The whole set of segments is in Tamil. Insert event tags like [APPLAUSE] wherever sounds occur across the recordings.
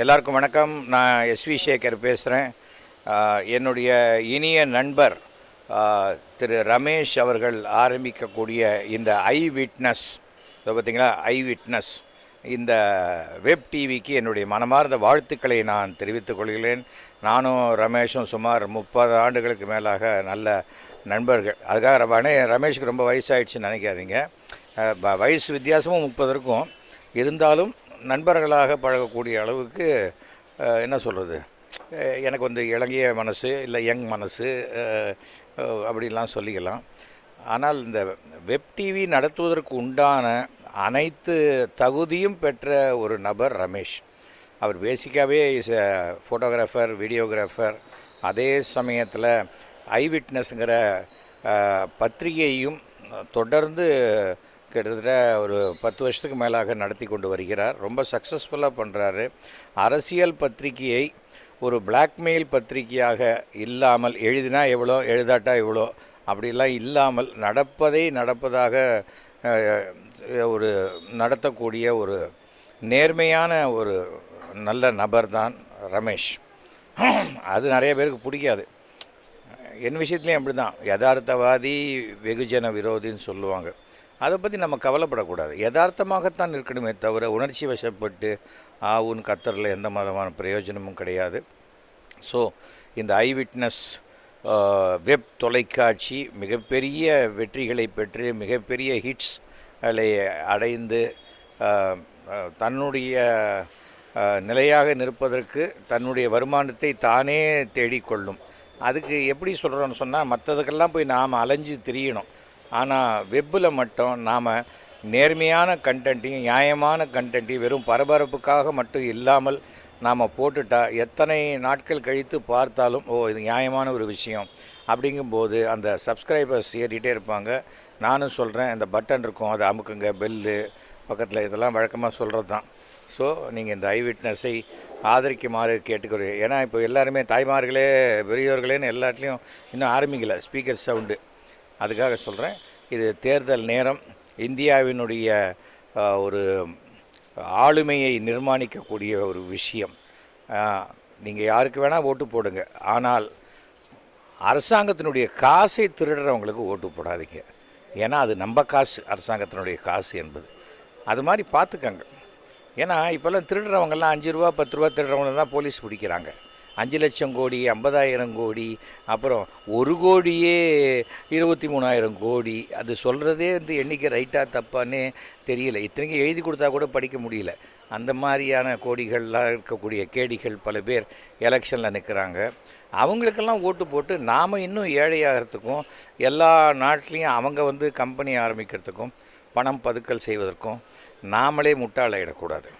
எல்லாருக்கும் வணக்கம். நான் எஸ்வி சேகர் பேசுகிறேன் என்னுடைய இனிய நண்பர் திரு ரமேஷ் அவர்கள் ஆரம்பிக்கக்கூடிய இந்த ஐ விட்னஸ் பார்த்தீங்களா? ஐ விட்னஸ். இந்த வெப் டிவிக்கு என்னுடைய மனமார்ந்த வாழ்த்துக்களை நான் தெரிவித்துக் கொள்கிறேன். நானும் ரமேஷும் சுமார் முப்பது ஆண்டுகளுக்கு மேலாக நல்ல நண்பர்கள். அதுக்காக ரமணே ரமேஷுக்கு ரொம்ப வயசாகிடுச்சுன்னு நினைக்காதீங்க. வயசு வித்தியாசமும் முப்பது இருக்கும். இருந்தாலும் நண்பர்களாக பழகக்கூடிய அளவுக்கு என்ன சொல்கிறது எனக்கு வந்து இளங்கிய மனசு இல்லை யங் மனசு அப்படின்லாம் அப்படிலாம் சொல்லிக்கலாம். ஆனால் இந்த வெப் டிவி நடத்துவதற்கு உண்டான அனைத்து தகுதியும் பெற்ற ஒரு நபர் ரமேஷ். அவர் பேசிக்காகவே இஸ் எ ஃபோட்டோகிராஃபர் வீடியோகிராஃபர் அதே சமயத்தில் ஐ விட்னஸ்ங்கிற பத்திரிகையையும் தொடர்ந்து கிட்டத்தட்ட ஒரு பத்து வருஷத்துக்கு மேலாக நடத்தி கொண்டு வருகிறார். ரொம்ப சக்ஸஸ்ஃபுல்லாக பண்ணுறாரு அரசியல் பத்திரிகையை ஒரு பிளாக்மெயில் பத்திரிகையாக இல்லாமல் எழுதினா எவ்வளோ எழுதாட்டா எவ்வளோ அப்படிலாம் இல்லாமல் நடப்பதை நடப்பதாக ஒரு நடத்தக்கூடிய ஒரு நேர்மையான ஒரு நல்ல நபர் தான் ரமேஷ். அது நிறைய பேருக்கு பிடிக்காது. என் விஷயத்துலையும் அப்படி தான் யதார்த்தவாதி வெகுஜன விரோதின்னு சொல்லுவாங்க. அதை பற்றி நம்ம கவலைப்படக்கூடாது. யதார்த்தமாகத்தான் இருக்கணுமே தவிர உணர்ச்சி வசப்பட்டு ஆவுன்னு கத்தரில் எந்த விதமான பிரயோஜனமும் கிடையாது. ஸோ இந்த ஐ விட்னஸ் வெப் தொலைக்காட்சி மிகப்பெரிய வெற்றிகளை பெற்று மிகப்பெரிய ஹிட்ஸ் அடைந்து தன்னுடைய நிலையாக நிற்பதற்கு தன்னுடைய வருமானத்தை தானே தேடிக்கொள்ளும். அதுக்கு எப்படி சொல்கிறோன்னு சொன்னால் மற்றதுக்கெல்லாம் போய் நாம் அலைஞ்சு திரியணும். ஆனால் வெப்பில் மட்டும் நாம் நேர்மையான கண்டென்ட்டையும் நியாயமான கண்டென்ட்டையும் வெறும் பரபரப்புக்காக மட்டும் இல்லாமல் நாம் போட்டுட்டா எத்தனை நாட்கள் கழித்து பார்த்தாலும் ஓ இது நியாயமான ஒரு விஷயம். அப்படிங்கும்போது அந்த சப்ஸ்கிரைபர்ஸ் ஏறிட்டே இருப்பாங்க. நானும் சொல்கிறேன் இந்த பட்டன் இருக்கும் அதை அமுக்குங்க பெல்லு பக்கத்தில் இதெல்லாம் வழக்கமாக சொல்கிறது தான் ஸோ நீங்கள் இந்த ஐ விட்னஸை ஆதரிக்குமாறு கேட்டுக்கிறேன் ஏன்னா இப்போ எல்லாருமே தாய்மார்களே பெரியோர்களேன்னு எல்லாத்துலேயும் இன்னும் ஆரம்பிக்கல ஸ்பீக்கர் சவுண்டு அதுக்காக சொல்கிறேன் இது தேர்தல் நேரம். இந்தியாவினுடைய ஒரு ஆளுமையை நிர்மாணிக்கக்கூடிய ஒரு விஷயம். நீங்கள் யாருக்கு வேணால் ஓட்டு போடுங்க. ஆனால் அரசாங்கத்தினுடைய காசை திருடுறவங்களுக்கு ஓட்டு போடாதீங்க. ஏன்னா அது நம்ம காசு அரசாங்கத்தினுடைய காசு என்பது. அது மாதிரி பார்த்துக்கங்க. ஏன்னா இப்போல்லாம் திருடுறவங்கெல்லாம் அஞ்சு ரூபா பத்து ரூபா திருடுறவங்க தான் போலீஸ் பிடிக்கிறாங்க. அஞ்சு லட்சம் கோடி ஐம்பதாயிரம் கோடி அப்புறம் ஒரு கோடியே இருபத்தி மூணாயிரம் கோடி. அது சொல்கிறதே வந்து எண்ணிக்கை ரைட்டாக தப்பான்னு தெரியல. இத்தனைக்கும் எழுதி கொடுத்தா கூட படிக்க முடியல. அந்த மாதிரியான கோடிகள்லாம் இருக்கக்கூடிய கேடிகள் பல பேர் எலெக்ஷனில் நிற்கிறாங்க அவங்களுக்கெல்லாம் ஓட்டு போட்டு நாம் இன்னும் ஏழையாகிறதுக்கும் எல்லா நாட்டிலையும் அவங்க வந்து கம்பெனி ஆரம்பிக்கிறதுக்கும் பணம் பதுக்கல் செய்வதற்கும் நாமளே முட்டாளாயிடக்கூடாது.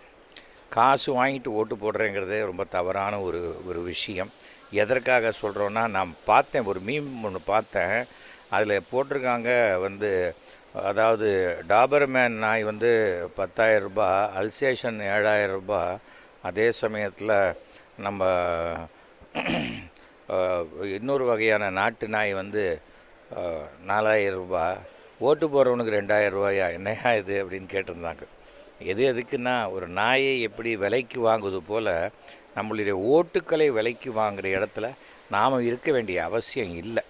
காசு வாங்கிட்டு ஓட்டு போடுறேங்கிறதே ரொம்ப தவறான ஒரு ஒரு விஷயம். எதற்காக சொல்கிறோன்னா நான் பார்த்தேன் ஒரு மீம் ஒன்று பார்த்தேன். அதில் போட்டிருக்காங்க வந்து அதாவது டாபர்மேன் நாய் வந்து பத்தாயிரம் ரூபாய் அல்சேஷன் ஏழாயிரம் ரூபாய். அதே சமயத்தில் நம்ம இன்னொரு வகையான நாட்டு நாய் வந்து நாலாயிரம் ரூபாய். ஓட்டு போகிறவனுக்கு ரெண்டாயிரம் ரூபாயா? என்னையா இது? அப்படின்னு கேட்டிருந்தாங்க. எது எதுக்குன்னா ஒரு நாயை எப்படி விலைக்கு வாங்குவது போல் நம்மளுடைய ஓட்டுக்களை விலைக்கு வாங்குகிற இடத்துல நாம் இருக்க வேண்டிய அவசியம் இல்லை.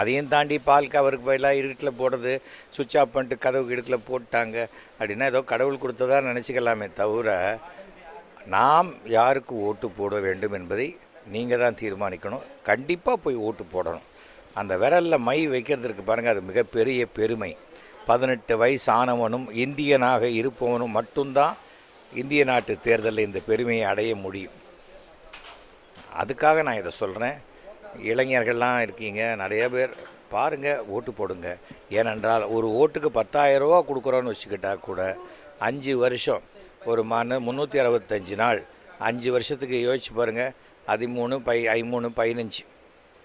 அதையும் தாண்டி பால் கவருக்கு பதிலாக இருட்டில் போடுறது சுவிட்ச் ஆஃப் பண்ணிட்டு கதவுக்கு இடுக்கில் போட்டாங்க அப்படின்னா ஏதோ கடவுள் கொடுத்ததா நினச்சிக்கலாமே தவிர நாம் யாருக்கு ஓட்டு போட வேண்டும் என்பதை நீங்கள் தான் தீர்மானிக்கணும். கண்டிப்பாக போய் ஓட்டு போடணும். அந்த விரலில் மை வைக்கிறதுக்கு பாருங்கள் அது மிகப்பெரிய பெருமை. பதினெட்டு வயசு ஆனவனும் இந்தியனாக இருப்பவனும் மட்டும்தான் இந்திய நாட்டு தேர்தலில் இந்த பெருமையை அடைய முடியும். அதுக்காக நான் இதை சொல்கிறேன் இளைஞர்கள்லாம் இருக்கீங்க நிறைய பேர் பாருங்கள் ஓட்டு போடுங்க. ஏனென்றால் ஒரு ஓட்டுக்கு பத்தாயிரம் ரூபா கொடுக்குறோன்னு வச்சுக்கிட்டா கூட அஞ்சு வருஷம் ஒரு மன முந்நூற்றி அறுபத்தஞ்சு நாள் அஞ்சு வருஷத்துக்கு யோசிச்சு பாருங்கள் பதிமூணு பை ஐமூணு பதினஞ்சு.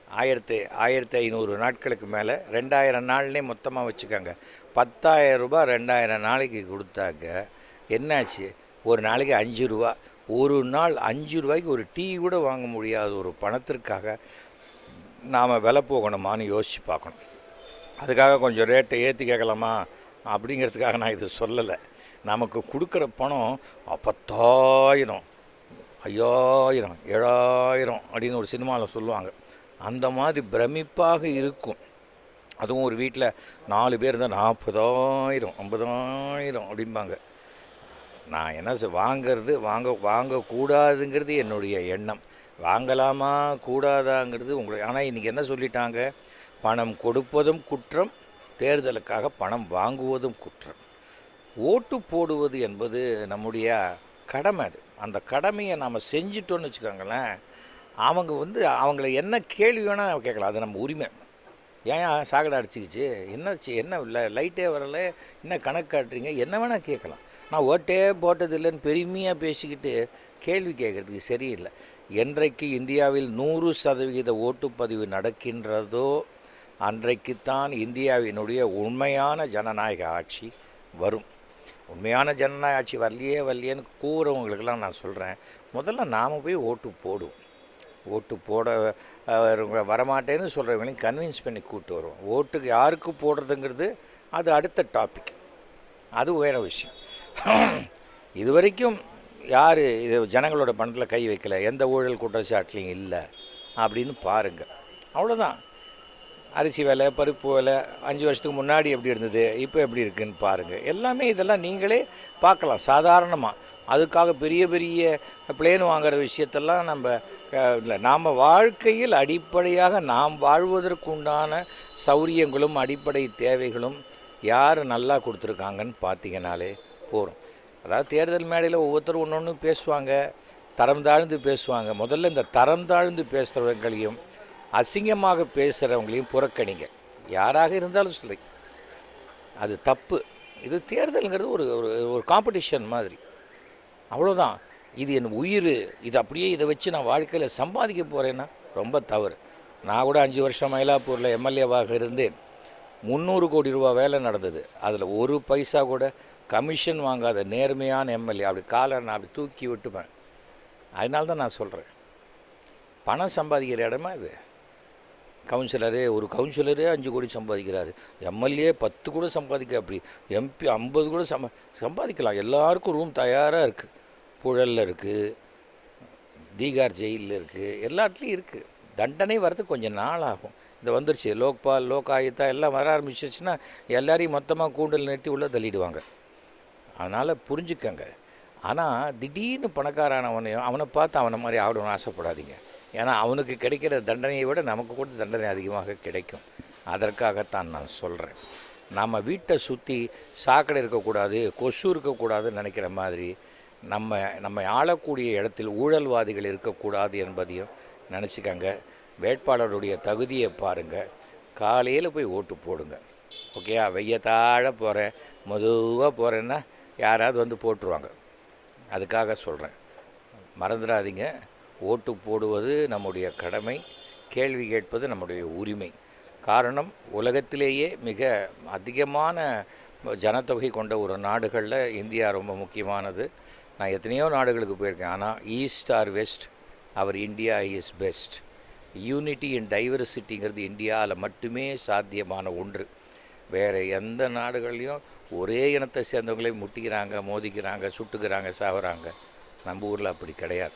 ஆயிரத்து ஆயிரத்தி ஐநூறு நாட்களுக்கு மேலே ரெண்டாயிரம் நாள்னே மொத்தமாக வச்சுக்கோங்க. பத்தாயிரம் ரூபாய் ரெண்டாயிரம் நாளைக்கு கொடுத்தாக்க என்னாச்சு? ஒரு நாளைக்கு அஞ்சு ரூபா. ஒரு நாள் அஞ்சு ரூபாய்க்கு ஒரு டீ கூட வாங்க முடியாத ஒரு பணத்திற்காக நாம் விலை போகணுமான்னு யோசித்து பார்க்கணும். அதுக்காக கொஞ்சம் ரேட்டை ஏற்றி கேட்கலாமா? அப்படிங்கிறதுக்காக நான் இது சொல்லலை. நமக்கு கொடுக்குற பணம் பத்தாயிரம் ஐயாயிரம் ஏழாயிரம் அப்படின்னு ஒரு சினிமாவில் சொல்லுவாங்க. அந்த மாதிரி பிரமிப்பாக இருக்கும். அதுவும் ஒரு வீட்டில் நாலு பேர் இருந்தால் நாற்பதாயிரம் ஐம்பதாயிரம் அப்படிம்பாங்க. நான் என்ன வாங்கிறது வாங்க வாங்கக்கூடாதுங்கிறது என்னுடைய எண்ணம். வாங்கலாமா கூடாதாங்கிறது உங்களுக்கு ஆனால் இன்றைக்கி என்ன சொல்லிட்டாங்க? பணம் கொடுப்பதும் குற்றம் தேர்தலுக்காக பணம் வாங்குவதும் குற்றம். ஓட்டு போடுவது என்பது நம்முடைய கடமை அது. அந்த கடமையை நாம் செஞ்சிட்டோன்னு வச்சுக்கோங்களேன் அவங்க வந்து அவங்கள என்ன கேள்வி வேணால் கேட்கலாம். அது நம்ம உரிமை. ஏன் சாக்கடை அடிச்சிக்கிச்சு? என்னாச்சு என்ன இல்லை லைட்டே வரல? என்ன கணக்கு காட்டுறீங்க? என்ன வேணால் கேட்கலாம். நான் ஓட்டே போட்டதில்லைன்னு பெருமையாக பேசிக்கிட்டு கேள்வி கேட்குறதுக்கு சரியில்லை. என்றைக்கு இந்தியாவில் நூறு சதவிகித ஓட்டுப்பதிவு நடக்கின்றதோ அன்றைக்குத்தான் இந்தியாவினுடைய உண்மையான ஜனநாயக ஆட்சி வரும். உண்மையான ஜனநாயக ஆட்சி வரலையே வரலையேன்னு கூறவங்களுக்கெல்லாம் நான் சொல்கிறேன் முதல்ல நாம் போய் ஓட்டு போடுவோம். ஓட்டு போட அஹ், வரமாட்டேன்னு சொல்கிறவங்களையும் கன்வின்ஸ் பண்ணி கூப்பிட்டு வருவோம். ஓட்டுக்கு யாருக்கு போடுறதுங்கிறது அது அடுத்த டாபிக் அது வேறு விஷயம். [CLEARS THROAT] இது வரைக்கும் யார் இது ஜனங்களோட பணத்தில் கை வைக்கல எந்த ஊழல் குற்றச்சாட்டுலையும் இல்லை அப்படின்னு பாருங்கள் அவ்வளோதான் அரிசி விலை பருப்பு விலை அஞ்சு வருஷத்துக்கு முன்னாடி எப்படி இருந்தது இப்போ எப்படி இருக்குதுன்னு பாருங்கள் எல்லாமே இதெல்லாம் நீங்களே பார்க்கலாம் சாதாரணமாக அதுக்காக பெரிய பெரிய பிளேன் வாங்குற விஷயத்தெல்லாம் நம்ம இல்லை நாம் வாழ்க்கையில் அடிப்படையாக நாம் வாழ்வதற்குண்டான சௌரியங்களும் அடிப்படை தேவைகளும் யார் நல்லா கொடுத்துருக்காங்கன்னு பார்த்தீங்கனாலே போகிறோம் அதாவது தேர்தல் மேடையில் ஒவ்வொருத்தரும் ஒன்று ஒன்று பேசுவாங்க தரம் தாழ்ந்து பேசுவாங்க. முதல்ல இந்த தரம் தாழ்ந்து பேசுகிறவங்களையும் அசிங்கமாக பேசுகிறவங்களையும் புறக்கணிங்க. யாராக இருந்தாலும் சரி. அது தப்பு. இது தேர்தலுங்கிறது ஒரு ஒரு ஒரு காம்படிஷன் மாதிரி. அவ்வளோதான் இது என் உயிர். இது அப்படியே இதை வச்சு நான் வாழ்க்கையில் சம்பாதிக்க போகிறேன்னா ரொம்ப தவறு. நான் கூட அஞ்சு வருஷம் மயிலாப்பூரில் எம்எல்ஏவாக இருந்தேன். முந்நூறு கோடி ரூபா வேலை நடந்தது. அதில் ஒரு பைசா கூட கமிஷன் வாங்காத நேர்மையான எம்எல்ஏ அப்படி காலை நான் அப்படி தூக்கி விட்டுப்பேன். அதனால தான் நான் சொல்கிறேன் பணம் சம்பாதிக்கிற இடமா இது? கவுன்சிலரு ஒரு கவுன்சிலரே அஞ்சு கோடி சம்பாதிக்கிறாரு. எம்எல்ஏ பத்து கூட சம்பாதிக்க அப்படி. எம்பி ஐம்பது கூட சம்பா சம்பாதிக்கலாம். எல்லாருக்கும் ரூம் தயாராக இருக்குது புழலில் இருக்குது தீகார் ஜெயிலில் இருக்குது எல்லாத்துலேயும் இருக்குது தண்டனை வர்றதுக்கு கொஞ்சம் நாள் ஆகும். இந்த வந்துருச்சு லோக்பால் லோகாயுத்தா எல்லாம் வர ஆரம்பிச்சிச்சுன்னா எல்லாரையும் மொத்தமாக கூண்டல் நிறுத்தி உள்ளே தள்ளிடுவாங்க. அதனால் புரிஞ்சுக்கங்க. ஆனால் திடீர்னு பணக்காரானவனையும் அவனை பார்த்து அவனை மாதிரி ஆடணும்னு ஆசைப்படாதீங்க. ஏன்னா அவனுக்கு கிடைக்கிற தண்டனையை விட நமக்கு கூட தண்டனை அதிகமாக கிடைக்கும். அதற்காகத்தான் நான் சொல்கிறேன் நம்ம வீட்டை சுற்றி சாக்கடை இருக்கக்கூடாது கொசு இருக்கக்கூடாதுன்னு நினைக்கிற மாதிரி நம்ம நம்ம ஆளக்கூடிய இடத்தில் ஊழல்வாதிகள் இருக்கக்கூடாது என்பதையும் நினச்சிக்கங்க. வேட்பாளருடைய தகுதியை பாருங்கள் காலையில் போய் ஓட்டு போடுங்க. ஓகேயா வெய்யத்தாழ போகிறேன் மெதுவாக போகிறேன்னா யாராவது வந்து போட்டுருவாங்க. அதுக்காக சொல்கிறேன் மறந்துடாதீங்க. ஓட்டு போடுவது நம்முடைய கடமை. கேள்வி கேட்பது நம்முடைய உரிமை. காரணம் உலகத்திலேயே மிக அதிகமான ஜனத்தொகை கொண்ட ஒரு நாடுகளில் இந்தியா ரொம்ப முக்கியமானது. நான் எத்தனையோ நாடுகளுக்கு போயிருக்கேன். ஆனால் east or west our India is best unity in டைவர்சிட்டிங்கிறது இந்தியாவில் மட்டுமே சாத்தியமான ஒன்று. வேறு எந்த நாடுகள்லையும் ஒரே இனத்தை சேர்ந்தவங்களே முட்டிக்கிறாங்க மோதிக்கிறாங்க சுட்டுக்கிறாங்க சாகுறாங்க நம்ம ஊரில் அப்படி கிடையாது.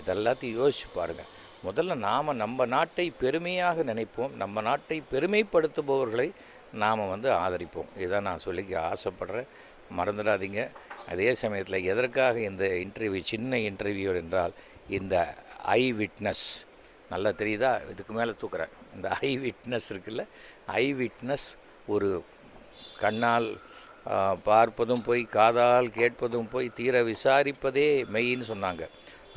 இதெல்லாத்தையும் யோசிச்சு பாருங்கள் முதல்ல நாம் நம்ம நாட்டை பெருமையாக நினைப்போம். நம்ம நாட்டை பெருமைப்படுத்துபவர்களை நாம் வந்து ஆதரிப்போம். இதை நான் சொல்லிக்க ஆசைப்படுறேன். மறந்துடாதீங்க. அதே சமயத்தில் எதற்காக இந்த இன்டர்வியூ சின்ன இன்டர்வியூ என்றால் இந்த ஐ விட்னஸ் நல்லா தெரியுதா? இதுக்கு மேலே தூக்குறேன். இந்த ஐ விட்னஸ் இருக்குல்ல? ஐ விட்னஸ் ஒரு கண்ணால் பார்ப்பதும் போய் காதால் கேட்பதும் போய் தீர விசாரிப்பதே மெயின்னு சொன்னாங்க.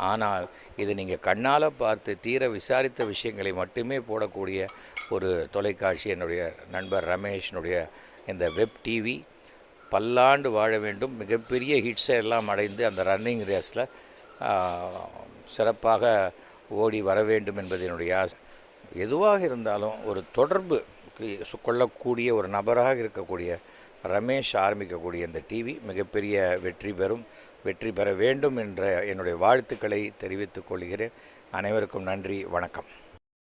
ஆனால் இது நீங்கள் கண்ணால் பார்த்து தீர விசாரித்த விஷயங்களை மட்டுமே போடக்கூடிய ஒரு தொலைக்காட்சி என்னுடைய நண்பர் ரமேஷனுடைய இந்த வெப் டிவி பல்லாண்டு வாழ வேண்டும். மிகப்பெரிய ஹிட்ஸை எல்லாம் அடைந்து அந்த ரன்னிங் ரேஸில் சிறப்பாக ஓடி வர வேண்டும் என்பது என்னுடைய ஆசை. எதுவாக இருந்தாலும் ஒரு தொடர்பு கொள்ளக்கூடிய ஒரு நபராக இருக்கக்கூடிய ரமேஷ் ஆரம்பிக்கக்கூடிய இந்த டிவி மிகப்பெரிய வெற்றி பெறும் வெற்றி பெற வேண்டும் என்ற என்னுடைய வாழ்த்துக்களை தெரிவித்துக் கொள்கிறேன். அனைவருக்கும் நன்றி வணக்கம்.